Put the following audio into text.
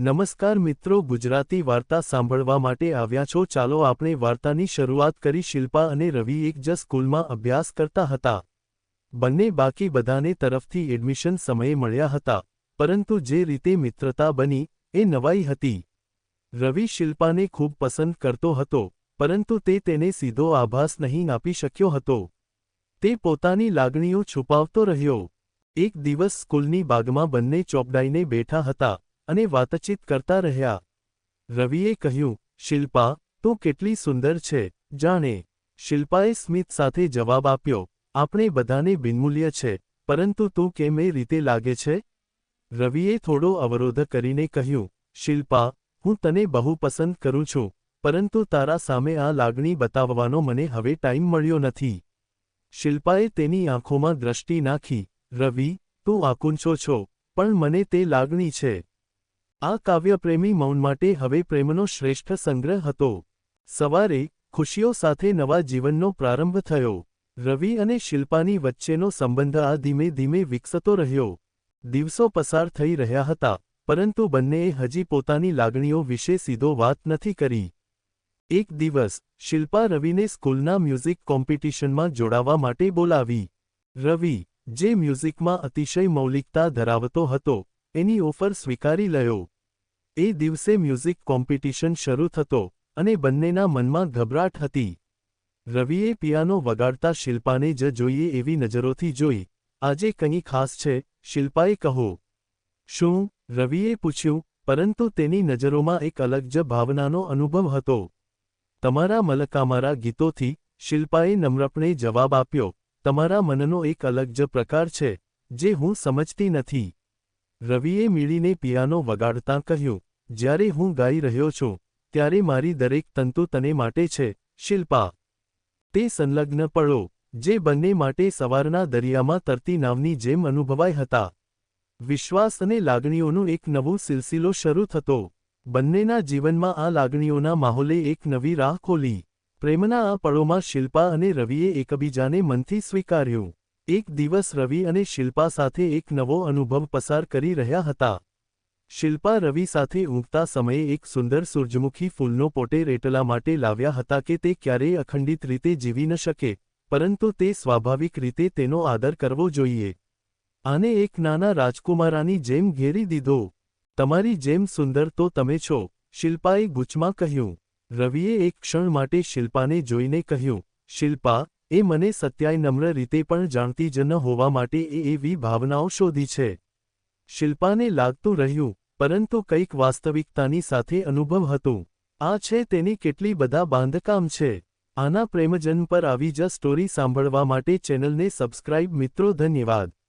નમસ્કાર મિત્રો, ગુજરાતી વાર્તા સાંભળવા માટે આવ્યા છો. ચાલો આપણે વાર્તાની શરૂઆત કરી. શિલ્પા અને રવિ એક જ સ્કૂલમાં અભ્યાસ કરતા હતા. બંને બાકી બધાને તરફથી એડમિશન સમયે મળ્યા હતા. પરંતુ જે રીતે મિત્રતા બની, એ નવાઈ હતી. રવિ શિલ્પાને ખૂબ પસંદ કરતો હતો, પરંતુ તે તેને સીધો આભાસ નહીં આપી શક્યો હતો. તે પોતાની લાગણીઓ છુપાવતો રહ્યો. એક દિવસ સ્કૂલની બાગમાં બંને ચોપડાઈને બેઠા હતા. અને વાતચીત કરતા રહ્યા. રવિએ કહ્યું, શિલ્પા, તું કેટલી સુંદર છે. જાણે. શિલ્પાએ સ્મિત સાથે જવાબ આપ્યો, આપણે બધાને બિનમૂલ્ય છે, પરંતુ તું કેમ એ રીતે લાગે છે? રવિએ થોડો અવરોધ કરીને કહ્યું, શિલ્પા, હું તને બહુ પસંદ કરું છું, પરંતુ તારા સામે આ લાગણી બતાવવાનો મને હવે ટાઈમ મળ્યો નથી. શિલ્પાએ તેની આંખોમાં દ્રષ્ટિ નાખી, રવિ, તું આકુંચો છો, પણ મને તે લાગણી છે. આ કાવ્યપ્રેમી મૌન માટે હવે પ્રેમનો શ્રેષ્ઠ સંગ્રહ હતો. સવારે ખુશીઓ સાથે નવા જીવનનો પ્રારંભ થયો. રવિ અને શિલ્પાની વચ્ચેનો સંબંધ આ ધીમે ધીમે વિકસતો રહ્યો. દિવસો પસાર થઈ રહ્યા હતા, પરંતુ બંનેએ હજી પોતાની લાગણીઓ વિશે સીધો વાત નથી કરી. એક દિવસ, શિલ્પા રવિને સ્કૂલના મ્યુઝિક કોમ્પિટિશનમાં જોડાવા માટે બોલાવી. રવિ, જે મ્યુઝિકમાં અતિશય મૌલિકતા ધરાવતો હતો એની ઓફર સ્વીકારી લયો. એ દિવસે મ્યુઝિક કોમ્પિટિશન શરૂ થતો અને બંનેના મનમાં ગભરાટ હતી. રવિએ પિયાનો વગાડતા શિલ્પાને જ જોઈએ એવી નજરોથી જોઈ, આજે કંઈ ખાસ છે? શિલ્પાએ કહો. શું? રવિએ પૂછ્યું, પરંતુ તેની નજરોમાં એક અલગ જ ભાવનાનો અનુભવ હતો. તમારા મલકામારા ગીતોથી શિલ્પાએ નમ્રપણે જવાબ આપ્યો. તમારા મનનો એક અલગ જ પ્રકાર છે, જે હું સમજતી નથી. રવિએ મીળીને પિયાનો વગાડતાં કહ્યું, જ્યારે હું ગાઈ રહ્યો છું, ત્યારે મારી દરેક તંતુ તને માટે છે, શિલ્પા. તે સંલગ્ન પળો, જે બંને માટે સવારના દરિયામાં તરતી નાવની જેમ અનુભવાય હતા. વિશ્વાસ અને લાગણીઓનું એક નવું સિલસિલો શરૂ થતો. બંનેના જીવનમાં આ લાગણીઓના માહોલે એક નવી રાહ ખોલી. પ્રેમના આ પળોમાં શિલ્પા અને રવિએ એકબીજાને મનથી સ્વીકાર્યું. એક દિવસ રવિ અને શિલ્પા સાથે એક નવો અનુભવ પસાર કરી રહ્યા હતા. શિલ્પા રવિ સાથે ઊંઘતા સમયે એક સુંદર સૂરજમુખી ફૂલનો પોટેર એટલા માટે લાવ્યા હતા કે તે ક્યારેય અખંડિત રીતે જીવી ન શકે, પરંતુ તે સ્વાભાવિક રીતે તેનો આદર કરવો જોઈએ. આને એક નાના રાજકુમારાની જેમ ઘેરી દીધો. તમારી જેમ સુંદર તો તમે છો, શિલ્પાએ ગુચમાં કહ્યું. રવિએ એક ક્ષણ માટે શિલ્પાને જોઈને કહ્યું, શિલ્પા એ મને સત્યાય નમ્ર રીતે પણ જાણતી જ ન હોવા માટે એ એવી ભાવનાઓ શોધી છે. શિલ્પાને લાગતું રહ્યું, પરંતુ કંઈક વાસ્તવિકતાની સાથે અનુભવ હતું. આ છે તેની કેટલી બધા બાંધકામ છે. આના પ્રેમજન પર આવી જ સ્ટોરી સાંભળવા માટે ચેનલને સબસ્ક્રાઇબ મિત્રો, ધન્યવાદ.